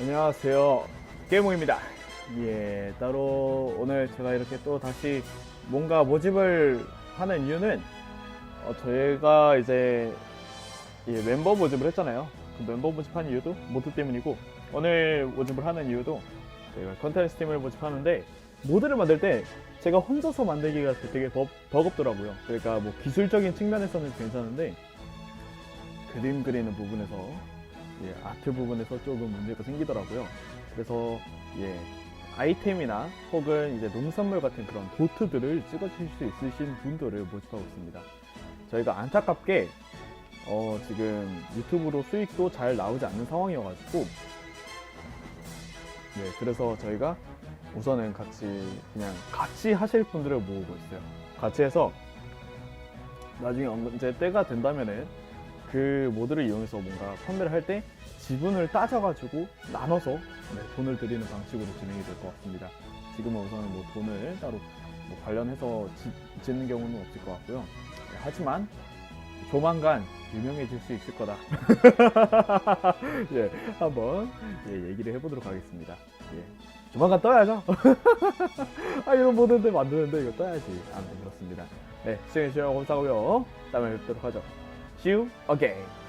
안녕하세요. 게이몽입니다. 예, 따로 오늘 제가 이렇게 또 다시 뭔가 모집을 하는 이유는 어, 저희가 이제 예, 멤버 모집을 했잖아요. 그 멤버 모집한 이유도 모드 때문이고 오늘 모집을 하는 이유도 저희가 컨텐츠 팀을 모집하는데 모드를 만들 때 제가 혼자서 만들기가 되게 버, 버겁더라고요. 그러니까 뭐 기술적인 측면에서는 괜찮은데 그림 그리는 부분에서 예, 아트 부분에서 조금 문제가 생기더라고요. 그래서 예, 아이템이나 혹은 이제 농산물 같은 그런 도트들을 찍어주실 수 있으신 분들을 모집하고 있습니다. 저희가 안타깝게 어, 지금 유튜브로 수익도 잘 나오지 않는 상황이어가지고 예, 그래서 저희가 우선은 같이 그냥 같이 하실 분들을 모으고 있어요. 같이 해서 나중에 언제 때가 된다면은 그 모드를 이용해서 뭔가 판매를 할 때 지분을 따져가지고 나눠서 네, 돈을 드리는 방식으로 진행이 될 것 같습니다. 지금은 우선은 뭐 돈을 따로 뭐 관련해서 지, 짓는 경우는 없을 것 같고요. 네, 하지만 조만간 유명해질 수 있을 거다. 예, 한번 예, 얘기를 해보도록 하겠습니다. 예, 조만간 떠야죠. 아 이런 모드인데 만드는데 이거 떠야지. 아무튼 그렇습니다. 네, 시청해주셔서 감사하고요. 다음에 뵙도록 하죠. See you again.